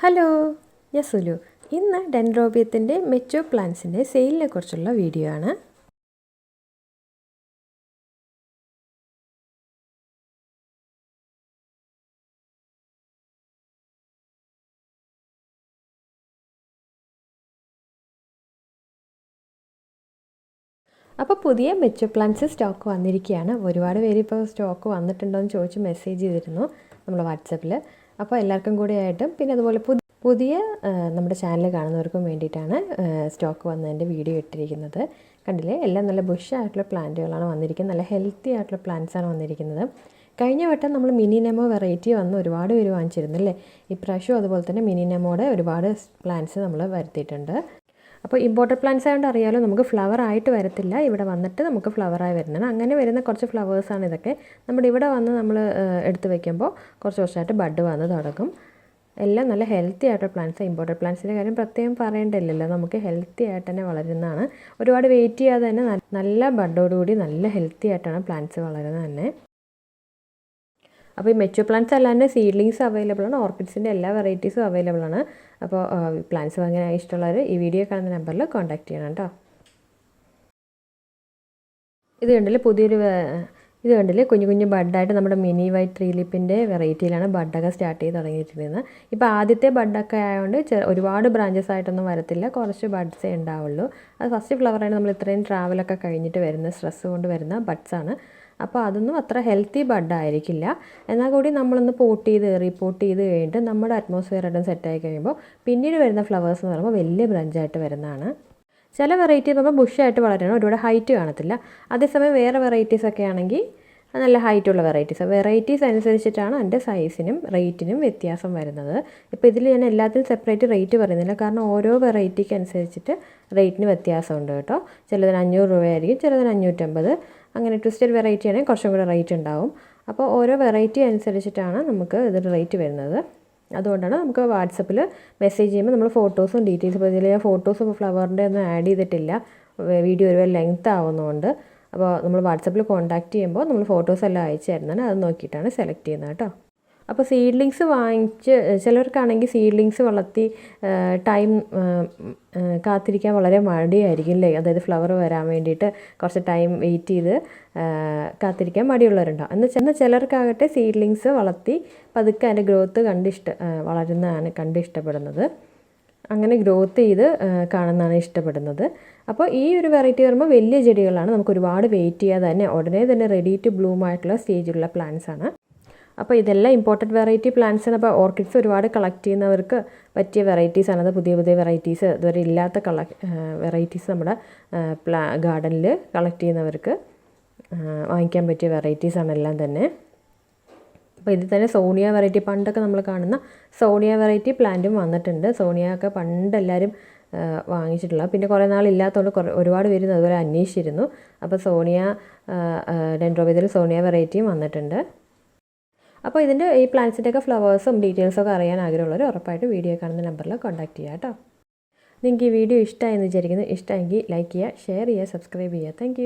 Hello ഞാൻ സുലു. ഇന്ന് ഡെൻഡ്രോബിയത്തിന്റെ മെച്ചോ പ്ലാന്റ്സിന്റെ സെയിലിനെ കുറിച്ചുള്ള വീഡിയോ ആണ്. അപ്പോൾ പുതിയ മെച്ചോ പ്ലാന്റ്സ് സ്റ്റോക്ക് വന്നിരിക്കുകയാണ്. ഒരുപാട് പേര് ഇപ്പോൾ സ്റ്റോക്ക് വന്നിട്ടുണ്ടോ എന്ന് ചോദിച്ച് മെസ്സേജ് ചെയ്തിരുന്നു നമ്മൾ വാട്സപ്പിൽ അപ്പോൾ എല്ലാവർക്കും കൂടി ആയിട്ടും പിന്നെ അതുപോലെ പുതിയ പുതിയ നമ്മുടെ ചാനൽ കാണുന്നവർക്കും വേണ്ടിയിട്ടാണ് സ്റ്റോക്ക് വന്നതിന്റെ വീഡിയോ ഇട്ടിരിക്കുന്നത്. കണ്ടില്ലേ? എല്ലാം നല്ല ബുഷ് ആയിട്ടുള്ള പ്ലാന്റുകളാണ് വന്നിരിക്കുന്നത്. നല്ല ഹെൽത്തി ആയിട്ടുള്ള പ്ലാന്റ്സാണ് വന്നിരിക്കുന്നത്. കഴിഞ്ഞ വട്ടം നമ്മൾ മിനി നെമോ വെറൈറ്റി വന്ന് ഒരുപാട് പേര് വാങ്ങിച്ചിരുന്നു അല്ലേ? ഇപ്രാവശ്യം അതുപോലെ തന്നെ മിനി നെമോയുടെ ഒരുപാട് പ്ലാന്റ്സ് നമ്മൾ വരുത്തിയിട്ടുണ്ട്. അപ്പോൾ ഇമ്പോർട്ടഡ് പ്ലാന്റ്സ് ആയതുകൊണ്ട് അറിയാലോ നമുക്ക് ഫ്ലവർ ആയിട്ട് വരത്തില്ല. ഇവിടെ വന്നിട്ട് നമുക്ക് ഫ്ലവറായി വരുന്നതാണ് അങ്ങനെ വരുന്ന കുറച്ച് ഫ്ലവേഴ്സാണ് ഇതൊക്കെ. നമ്മുടെ ഇവിടെ വന്ന് നമ്മൾ എടുത്ത് വയ്ക്കുമ്പോൾ കുറച്ച് വർഷമായിട്ട് ബഡ് വന്ന് തുടങ്ങും. എല്ലാം നല്ല ഹെൽത്തി ആയിട്ടുള്ള പ്ലാന്റ്സ് ഇമ്പോർട്ടഡ് പ്ലാന്റ്സിന്റെ കാര്യം പ്രത്യേകം പറയേണ്ടല്ലോ നമുക്ക് ഹെൽത്തി ആയിട്ട് തന്നെ വളരുന്നതാണ്. ഒരുപാട് വെയിറ്റ് ചെയ്യാതെ തന്നെ നല്ല ബഡോടുകൂടി നല്ല ഹെൽത്തി ആയിട്ടാണ് പ്ലാന്റ്സ് വളരുന്നത് തന്നെ. അപ്പോൾ ഈ മെച്ചൂർ പ്ലാന്റ്സ് അല്ലാണ്ട് സീഡ്ലിങ്സ് അവൈലബിൾ ആണ്. ഓർക്കിഡ്സിന്റെ എല്ലാ വെറൈറ്റീസും അവൈലബിൾ ആണ്. അപ്പോൾ പ്ലാന്റ്സ് വാങ്ങാൻ ഇഷ്ടമുള്ളവർ ഈ വീഡിയോ കാണുന്ന നമ്പറിൽ കോൺടാക്ട് ചെയ്യണം കേട്ടോ. ഇത് കണ്ടില്ല പുതിയൊരു ഇത് കണ്ടില്ലേ? കുഞ്ഞു കുഞ്ഞു ബഡായിട്ട് നമ്മുടെ മിനി വൈറ്റ് ത്രീ ലിപ്പിന്റെ വെറൈറ്റിയിലാണ് ബഡൊക്കെ സ്റ്റാർട്ട് ചെയ്ത് തുടങ്ങിയിട്ടിരുന്നത് ഇപ്പോൾ ആദ്യത്തെ ബഡൊക്കെ ആയതുകൊണ്ട് ഒരുപാട് ബ്രാഞ്ചസ് ആയിട്ടൊന്നും വരത്തില്ല. കുറച്ച് ബഡ്സേ ഉണ്ടാവുള്ളൂ. അത് ഫസ്റ്റ് ഫ്ലവറാണ് നമ്മൾ ഇത്രയും ട്രാവലൊക്കെ കഴിഞ്ഞിട്ട് വരുന്ന സ്ട്രെസ് കൊണ്ട് വരുന്ന ബഡ്സാണ്. അപ്പോൾ അതൊന്നും അത്ര ഹെൽത്തി ബഡായിരിക്കില്ല. എന്നാൽ കൂടി നമ്മളൊന്ന് പോട്ട് ചെയ്ത് റിപ്പോർട്ട് ചെയ്ത് കഴിഞ്ഞിട്ട് നമ്മുടെ അറ്റ്മോസ്ഫിയർ ആയിട്ടും സെറ്റായി കഴിയുമ്പോൾ പിന്നീട് വരുന്ന ഫ്ലവേഴ്സ് എന്ന് പറയുമ്പോൾ വലിയ ബ്രഞ്ചായിട്ട് വരുന്നതാണ്. ചില വെറൈറ്റി പറയുമ്പോൾ ബുഷായിട്ട് വളരണം ഒരുപാട് ഹൈറ്റ് കാണത്തില്ല. അതേസമയം വേറെ വെറൈറ്റീസ് ഒക്കെ ആണെങ്കിൽ നല്ല ഹൈറ്റുള്ള വെറൈറ്റീസ് വെറൈറ്റീസ് അനുസരിച്ചിട്ടാണ് എന്റെ സൈസിനും റേറ്റിനും വ്യത്യാസം വരുന്നത്. ഇപ്പോൾ ഇതിൽ ഞാൻ എല്ലാത്തിനും സെപ്പറേറ്റ് റേറ്റ് പറയുന്നില്ല. കാരണം ഓരോ വെറൈറ്റിക്ക് അനുസരിച്ചിട്ട് റേറ്റിന് വ്യത്യാസമുണ്ട് കേട്ടോ. ചിലതിന് അഞ്ഞൂറ് രൂപയായിരിക്കും ചിലതിന് അഞ്ഞൂറ്റമ്പത്. അങ്ങനെ ട്വിസ്റ്റഡ് വെറൈറ്റി ആണെങ്കിൽ കുറച്ചും കൂടെ റേറ്റ് ഉണ്ടാവും. അപ്പോൾ ഓരോ വെറൈറ്റി അനുസരിച്ചിട്ടാണ് നമുക്ക് ഇതിന്റെ റേറ്റ് വരുന്നത്. അതുകൊണ്ടാണ് നമുക്ക് വാട്സപ്പിൽ മെസ്സേജ് ചെയ്യുമ്പോൾ നമ്മൾ ഫോട്ടോസും ഡീറ്റെയിൽസ് ഇപ്പോൾ ഇതിൽ ഞാൻ ഫോട്ടോസ് ഫ്ലവറിന്റെ ഒന്നും ആഡ് ചെയ്തിട്ടില്ല. വീഡിയോ ഒരുപാട് ലെങ്ത് ആവുന്നതുകൊണ്ട്. അപ്പോൾ നമ്മൾ വാട്സപ്പിൽ കോൺടാക്റ്റ് ചെയ്യുമ്പോൾ നമ്മൾ ഫോട്ടോസ് എല്ലാം അയച്ചു തരുന്നതാണ്. അത് നോക്കിയിട്ടാണ് സെലക്ട് ചെയ്യുന്നത് കേട്ടോ. അപ്പോൾ സീഡ്ലിങ്സ് വാങ്ങിച്ച് ചിലർക്കാണെങ്കിൽ സീഡ്ലിങ്സ് വളർത്തി ടൈം കാത്തിരിക്കാൻ വളരെ മടിയായിരിക്കും അല്ലേ? അതായത് ഫ്ലവർ വരാൻ വേണ്ടിയിട്ട് കുറച്ച് ടൈം വെയിറ്റ് ചെയ്ത് കാത്തിരിക്കാൻ മടിയുള്ളവരുണ്ടാവും എന്ന് ചെന്ന ചിലർക്കാകട്ടെ സീഡ്ലിങ്സ് വളർത്തി പതുക്കെ അതിന്റെ ഗ്രോത്ത് കണ്ടിഷ്ട വളരുന്നതാണ് കണ്ട് ഇഷ്ടപ്പെടുന്നത് അങ്ങനെ ഗ്രോത്ത് ചെയ്ത് കാണുന്നതാണ് ഇഷ്ടപ്പെടുന്നത്. അപ്പോൾ ഈ ഒരു വെറൈറ്റി വരുമ്പോൾ വലിയ ചെടികളാണ് നമുക്ക് ഒരുപാട് വെയിറ്റ് ചെയ്യാതെ തന്നെ ഉടനെ തന്നെ റെഡി ടു ബ്ലൂം ആയിട്ടുള്ള സ്റ്റേജിലുള്ള പ്ലാന്റ്സ് ആണ്. അപ്പോൾ ഇതെല്ലാം ഇമ്പോർട്ടന്റ് വെറൈറ്റി പ്ലാന്റ്സ് ആണ്. അപ്പോൾ ഓർക്കിഡ്സ് ഒരുപാട് കളക്ട് ചെയ്യുന്നവർക്ക് പറ്റിയ വെറൈറ്റീസ് ആണ്. അത് പുതിയ പുതിയ വെറൈറ്റീസ് ഇതുവരെ ഇല്ലാത്ത കള വെറൈറ്റീസ് നമ്മുടെ പ്ലാ ഗാർഡനിൽ കളക്ട് ചെയ്യുന്നവർക്ക് വാങ്ങിക്കാൻ പറ്റിയ വെറൈറ്റീസാണ് എല്ലാം തന്നെ. അപ്പോൾ ഇതിൽ തന്നെ സോണിയ വെറൈറ്റി പണ്ടൊക്കെ നമ്മൾ കാണുന്ന സോണിയ വെറൈറ്റി പ്ലാന്റും വന്നിട്ടുണ്ട്. സോണിയ ഒക്കെ പണ്ട് എല്ലാവരും വാങ്ങിച്ചിട്ടുള്ള പിന്നെ കുറേ നാൾ ഇല്ലാത്തതുകൊണ്ട് കുറേ ഒരുപാട് പേര് അതുപോലെ അന്വേഷിച്ചിരുന്നു. അപ്പോൾ സോണിയ ഡെൻഡ്രോബിയതിൽ സോണിയ വെറൈറ്റിയും വന്നിട്ടുണ്ട്. അപ്പോൾ ഇതിന്റെ ഈ പ്ലാന്റ്സിന്റെയൊക്കെ ഫ്ലവേഴ്സും ഡീറ്റെയിൽസൊക്കെ അറിയാൻ ആഗ്രഹമുള്ളവർ ഉറപ്പായിട്ട് വീഡിയോ കാണുന്ന നമ്പറിൽ കോൺടാക്ട് ചെയ്യുക കേട്ടോ നിങ്ങൾക്ക് ഈ വീഡിയോ ഇഷ്ടമായെന്ന് വിചാരിക്കുന്നു. ഇഷ്ടമെങ്കിൽ ലൈക്ക് ചെയ്യുക ഷെയർ ചെയ്യുക സബ്സ്ക്രൈബ് ചെയ്യുക താങ്ക്